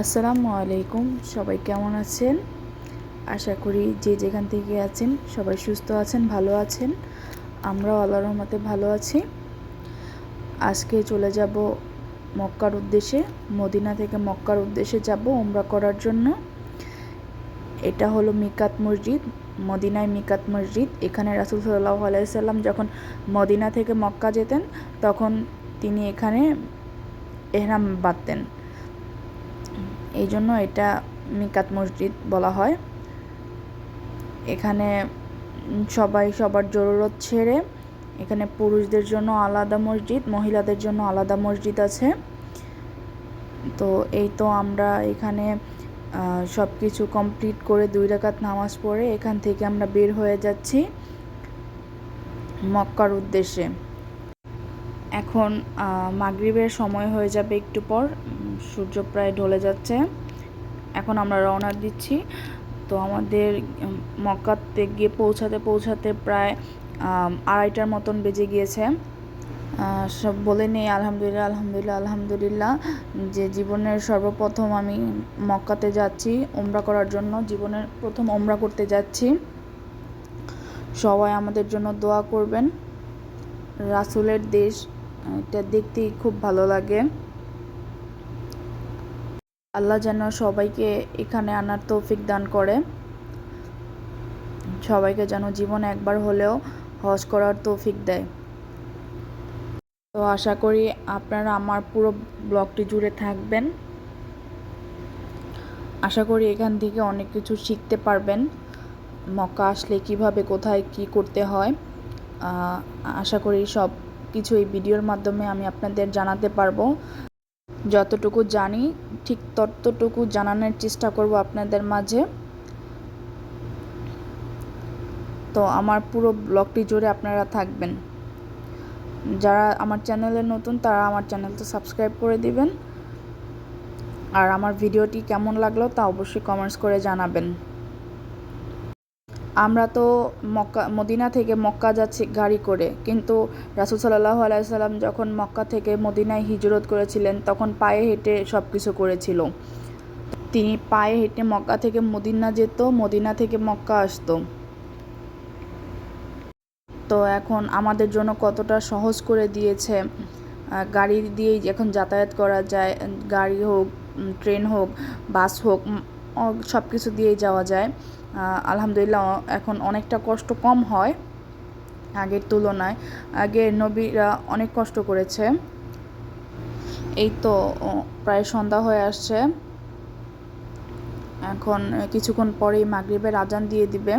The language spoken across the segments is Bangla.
আসসালামু আলাইকুম, সবাই কেমন আছেন? আশা করি যে যেখান থেকে আছেন সবাই সুস্থ আছেন, ভালো আছেন। আমরাও আল্লাহর রহমতে ভালো আছি। আজকে চলে যাব মক্কার উদ্দেশ্যে, মদিনা থেকে মক্কার উদ্দেশ্যে যাব ওমরা করার জন্য। এটা হলো মিকাত মসজিদ, মদিনায় মিকাত মসজিদ। এখানে রাসুল সাল্লাহ আলাইসাল্লাম যখন মদিনা থেকে মক্কা যেতেন, তখন তিনি এখানে এহরাম বাঁধতেন। এই জন্য এটা মিকাত মসজিদ বলা হয়। এখানে সবাই সবার জরুরত ছেড়ে এখানে পুরুষদের জন্য আলাদা মসজিদ, মহিলাদের জন্য আলাদা মসজিদ আছে। তো এই তো আমরা এখানে সব কিছু কমপ্লিট করে দুই রাকাত নামাজ পড়ে এখান থেকে আমরা বের হয়ে যাচ্ছি মক্কার উদ্দেশ্যে। এখন মাগরিবের সময় হয়ে যাবে একটু পর। সূর্য প্রায় ঢলে যাচ্ছে। এখন আমরা রওনা দিচ্ছি। তো আমাদের মক্কাতে গিয়ে পৌঁছাতে পৌঁছাতে প্রায় আড়াইটার মতন বেজে গিয়েছে। সব বলে নেই, আলহামদুলিল্লাহ আলহামদুলিল্লাহ আলহামদুলিল্লাহ। যে জীবনের সর্বপ্রথম আমি মক্কাতে যাচ্ছি ওমরা করার জন্য। জীবনের প্রথম ওমরা করতে যাচ্ছি। সবাই আমাদের জন্য দোয়া করবেন। রাসুলের দেশ, এটা দেখতেই খুব ভালো লাগে। আল্লাহ যেন সবাইকে এখানে আনার তৌফিক দান করে। সবাইকে যেন জীবনে একবার হলেও হজ করার তৌফিক দেয়। তো আশা করি আপনারা আমার পুরো ব্লগটি জুড়ে থাকবেন। আশা করি এখান থেকে অনেক কিছু শিখতে পারবেন। মক্কা আসলে কীভাবে, কোথায়, কি করতে হয় আশা করি সব কিছু এই ভিডিওর মাধ্যমে আমি আপনাদের জানাতে পারব। যতটুকু জানি, ঠিক ততটুকু জানানোর চেষ্টা করব আপনাদের মাঝে। তো আমার পুরো ব্লগটি জুড়ে আপনারা থাকবেন। যারা আমার চ্যানেলে নতুন, তারা আমার চ্যানেলটা সাবস্ক্রাইব করে দিবেন। আর আমার ভিডিওটি কেমন লাগল তা অবশ্যই কমেন্টস করে জানাবেন। আমরা তো মক্কা, মদিনা থেকে মক্কা যাচ্ছি গাড়ি করে। কিন্তু রাসুল সাল্লাহ আলাইসাল্লাম যখন মক্কা থেকে মদিনায় হিজরত করেছিলেন, তখন পায়ে হেঁটে সব কিছু করেছিল। তিনি পায়ে হেঁটে মক্কা থেকে মদিনা যেত, মদিনা থেকে মক্কা আসতো। তো এখন আমাদের জন্য কতটা সহজ করে দিয়েছে গাড়ি দিয়েই এখন যাতায়াত করা যায়। গাড়ি হোক ট্রেন হোক, বাস হোক সব কিছু দিয়েই যাওয়া যায়। আলহামদুলিল্লাহ, এখন অনেকটা কষ্ট কম হয় আগের তুলনায়। আগে নবীরা অনেক কষ্ট করেছে। এই তো প্রায় সন্ধ্যা হয়ে আসছে। এখন কিছুক্ষণ পরেই মাগরীবের আজান দিয়ে দিবে।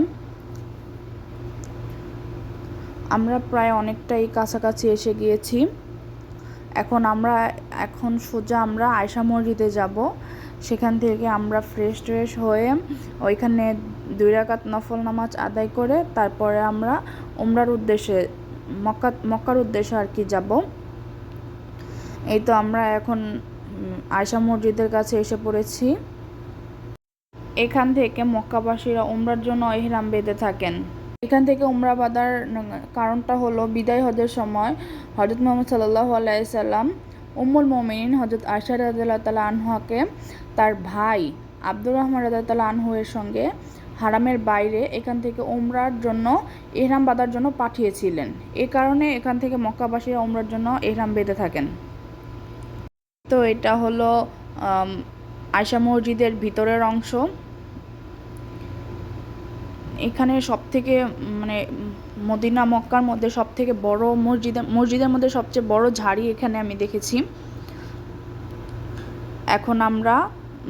আমরা প্রায় অনেকটাই কাছাকাছি এসে গিয়েছি। এখন আমরা, এখন সোজা আমরা আয়সা মসজিদে যাব। সেখান থেকে আমরা ফ্রেশ ট্রেশ হয়ে ওইখানে দুই রাকাত নফল নামাজ আদায় করে তারপরে আমরা উমরার উদ্দেশ্যে মক্কা মক্কার উদ্দেশ্যে আর কি যাব। এই তো আমরা এখন আয়সা মসজিদের কাছে এসে পড়েছি। এখান থেকে মক্কাবাসীরা উমরার জন্য এহরাম বেঁধে থাকেন। এখান থেকে উমরা বাঁধার কারণটা হলো বিদায় হজের সময় হজরত মোহাম্মদ সাল্লাহ আলাইসাল্লাম উম্মুল মোমিন হজরত আশা রাজাল্লাহ তালা আনহাকে তার ভাই আব্দুর রহমান রাজাতাল্লাহ আনহুয়ের সঙ্গে হারামের বাইরে এখান থেকে উমরার জন্য এহরাম বাঁধার জন্য পাঠিয়েছিলেন। এ কারণে এখান থেকে মক্কাবাসীরা উমরার জন্য এহরাম বেঁধে থাকেন। তো এটা হলো আয়সা মসজিদের ভিতরের অংশ। এখানে সব থেকে মানে মদিনা, মক্কার মধ্যে সব থেকে বড় মসজিদের মসজিদের মধ্যে সবচেয়ে বড় ঝাড়ি এখানে আমি দেখেছি। এখন আমরা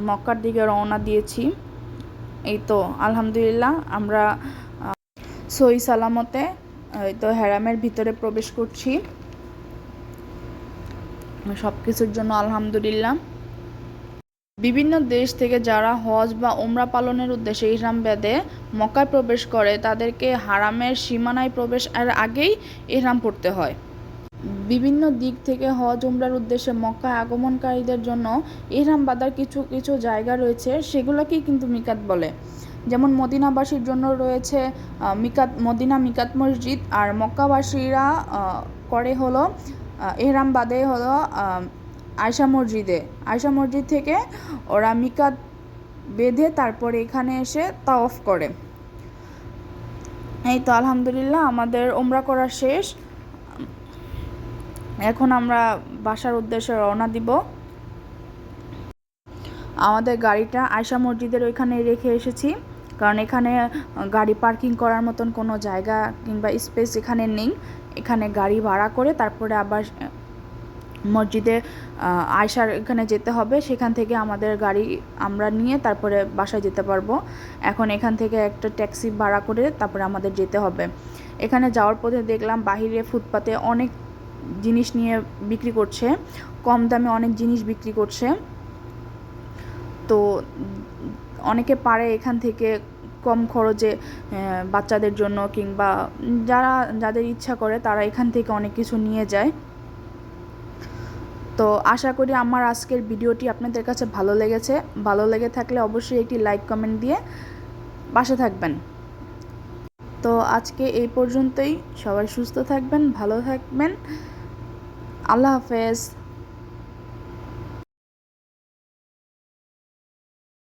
মক্কার দিকে রওনা দিয়েছি। এই তো, আলহামদুলিল্লাহ, আমরা সই সালামতে, এই তো হ্যারামের ভিতরে প্রবেশ করছি। সব কিছুর জন্য আলহামদুলিল্লাহ। বিভিন্ন দেশ থেকে যারা হজ বা ওমরা পালনের উদ্দেশ্যে ইহরাম বেদে মক্কায় প্রবেশ করে, তাদেরকে হারামের সীমানায় প্রবেশ এর আগেই ইহরাম পড়তে হয়। বিভিন্ন দিক থেকে হজ উমরার উদ্দেশ্যে মক্কায় আগমনকারীদের জন্য ইহরাম বাদার কিছু কিছু জায়গা রয়েছে, সেগুলোকেই কিন্তু মিকাত বলে। যেমন মদিনাবাসীর জন্য রয়েছে মিকাত, মদিনা মিকাত মসজিদ, আর মক্কাবাসীরা করে হলো এহরাম বাদে হলো আয়সা মসজিদে। আয়সা মসজিদ থেকে ওরা মিকাত বেঁধে তারপরে এখানে এসে তাওয়াফ করে। এই তো আলহামদুলিল্লাহ আমাদের ওমরা করা শেষ। এখন আমরা বাসার উদ্দেশ্যে রওনা দিব। আমাদের গাড়িটা আয়সা মসজিদের ওইখানে রেখে এসেছি। কারণ এখানে গাড়ি পার্কিং করার মতন কোনো জায়গা কিংবা স্পেস এখানে নেই। এখানে গাড়ি ভাড়া করে তারপরে আবার মসজিদে আয়সার এখানে যেতে হবে। সেখান থেকে আমাদের গাড়ি আমরা নিয়ে তারপরে বাসায় যেতে পারব। এখন এখান থেকে একটা ট্যাক্সি ভাড়া করে তারপরে আমাদের যেতে হবে। এখানে যাওয়ার পথে দেখলাম বাহিরে ফুটপাতে অনেক জিনিস নিয়ে বিক্রি করছে। কম দামে অনেক জিনিস বিক্রি করছে। তো অনেকে পারে এখান থেকে কম খরচে বাচ্চাদের জন্য কিংবা যারা, যাদের ইচ্ছা করে তারা এখান থেকে অনেক কিছু নিয়ে যায়। তো আশা করি আমার আজকের ভিডিওটি আপনাদের কাছে ভালো লেগেছে। ভালো লেগে থাকলে অবশ্যই একটি লাইক কমেন্ট দিয়ে পাশে থাকবেন। তো আজকে এই পর্যন্তই। সবাই সুস্থ থাকবেন, ভালো থাকবেন। আল্লাহ হাফেজ।